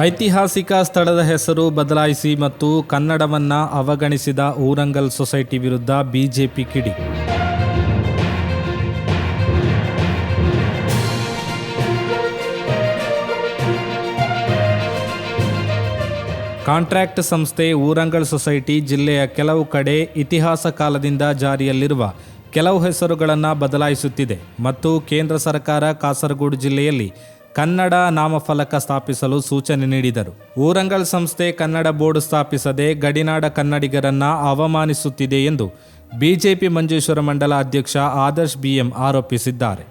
ಐತಿಹಾಸಿಕ ಸ್ಥಳದ ಹೆಸರು ಬದಲಾಯಿಸಿ ಮತ್ತು ಕನ್ನಡವನ್ನು ಅವಗಣಿಸಿದ ಊರಂಗಲ್ ಸೊಸೈಟಿ ವಿರುದ್ಧ ಬಿಜೆಪಿ ಕಿಡಿ. ಕಾಂಟ್ರಾಕ್ಟ್ ಸಂಸ್ಥೆ ಊರಂಗಲ್ ಸೊಸೈಟಿ ಜಿಲ್ಲೆಯ ಕೆಲವು ಕಡೆ ಇತಿಹಾಸ ಕಾಲದಿಂದ ಜಾರಿಯಲ್ಲಿರುವ ಕೆಲವು ಹೆಸರುಗಳನ್ನು ಬದಲಾಯಿಸುತ್ತಿದೆ ಮತ್ತು ಕೇಂದ್ರ ಸರ್ಕಾರ ಕಾಸರಗೋಡು ಜಿಲ್ಲೆಯಲ್ಲಿ ಕನ್ನಡ ನಾಮಫಲಕ ಸ್ಥಾಪಿಸಲು ಸೂಚನೆ ನೀಡಿದರು. ಊರಂಗಲ್ ಸಂಸ್ಥೆ ಕನ್ನಡ ಬೋರ್ಡ್ ಸ್ಥಾಪಿಸದೆ ಗಡಿನಾಡ ಕನ್ನಡಿಗರನ್ನ ಅವಮಾನಿಸುತ್ತಿದೆ ಎಂದು ಬಿಜೆಪಿ ಮಂಜೇಶ್ವರ ಮಂಡಲ ಅಧ್ಯಕ್ಷ ಆದರ್ಶ್ ಬಿಎಂ ಆರೋಪಿಸಿದ್ದಾರೆ.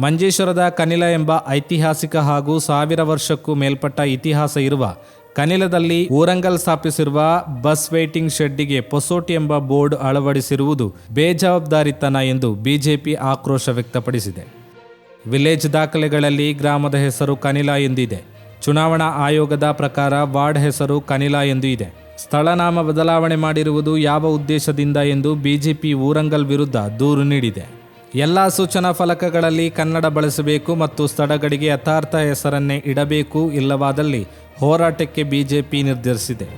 ಮಂಜೇಶ್ವರದ ಕನಿಲ ಎಂಬ ಐತಿಹಾಸಿಕ ಹಾಗೂ ಸಾವಿರ ವರ್ಷಕ್ಕೂ ಮೇಲ್ಪಟ್ಟ ಇತಿಹಾಸ ಇರುವ ಕನಿಲದಲ್ಲಿ ಊರಂಗಲ್ ಸ್ಥಾಪಿಸಿರುವ ಬಸ್ ವೇಟಿಂಗ್ ಶೆಡ್ಡಿಗೆ ಪೊಸೋಟಿ ಎಂಬ ಬೋರ್ಡ್ ಅಳವಡಿಸಿರುವುದು ಬೇಜವಾಬ್ದಾರಿತನ ಎಂದು ಬಿಜೆಪಿ ಆಕ್ರೋಶ ವ್ಯಕ್ತಪಡಿಸಿದೆ. ವಿಲೇಜ್ ದಾಖಲೆಗಳಲ್ಲಿ ಗ್ರಾಮದ ಹೆಸರು ಕನಿಲ ಎಂದಿದೆ. ಚುನಾವಣಾ ಆಯೋಗದ ಪ್ರಕಾರ ವಾರ್ಡ್ ಹೆಸರು ಕನಿಲ ಎಂದು ಇದೆ. ಸ್ಥಳನಾಮ ಬದಲಾವಣೆ ಮಾಡಿರುವುದು ಯಾವ ಉದ್ದೇಶದಿಂದ ಎಂದು ಬಿಜೆಪಿ ಊರಂಗಲ್ ವಿರುದ್ಧ ದೂರು ನೀಡಿದೆ. ಎಲ್ಲ ಸೂಚನಾ ಫಲಕಗಳಲ್ಲಿ ಕನ್ನಡ ಬಳಸಬೇಕು ಮತ್ತು ಸ್ಥಳಗಳಿಗೆ ಯಥಾರ್ಥ ಹೆಸರನ್ನೇ ಇಡಬೇಕು ಇಲ್ಲವಾದಲ್ಲಿ ಹೋರಾಟಕ್ಕೆ ಬಿಜೆಪಿ ನಿರ್ಧರಿಸಿದೆ.